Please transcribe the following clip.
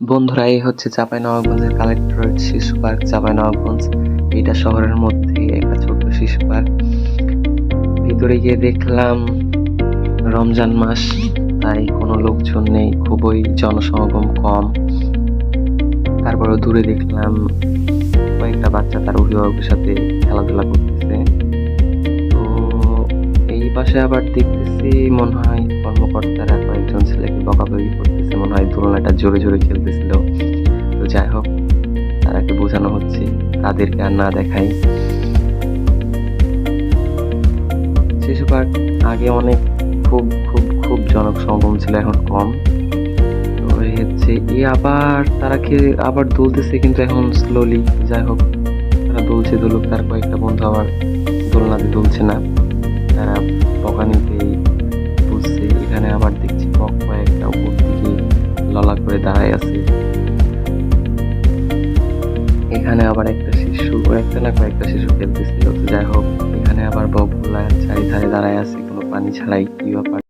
বন্ধুরা, এই হচ্ছে চাপাই নবাবগঞ্জের কালেক্টরেট শিশু পার্ক চাপাই নবাবগঞ্জ এটা শহরের মধ্যে একটা ছোট্ট শিশু পার্ক ভিতরে গিয়ে দেখলাম রমজান মাস, তাই কোনো লোকজন নেই, খুবই জনসমাগম কম। তারপরে দূরে দেখলাম কয়েকটা বাচ্চা তার অভিভাবকের সাথে খেলাধুলা করতেছে। তো এই পাশে আবার দেখতেছি মনে হয় কর্মকর্তারা জোরে জোরে খেলতেছিল। তো যাই হোক, তারাকে বোঝানো হচ্ছে, তাদেরকে আর না দেখাই। শিশু পার্ক আগে অনেক খুব খুব খুব জনক সমাগম ছিল, এখন কম। হচ্ছে এই আবার তারা খেয়ে আবার দুলতেছে, কিন্তু এখন স্লোলি যাই হোক, তারা দুলছে, দুলুক, তার কয়েকটা বন্ধু আবার দোলনাতে দুলছে না। তারা বকানিতেই বুঝছে এখানে আবার দেখছি বক কয়েকটা এখানে আবার একটা শিশু, একটা না কয়েকটা শিশু খেলতেছিল। যাই হোক, এখানে আবার বকগুলা চারিধারে দাঁড়ায় আছে, কোনো পানি ছাড়াই, কি ব্যাপার?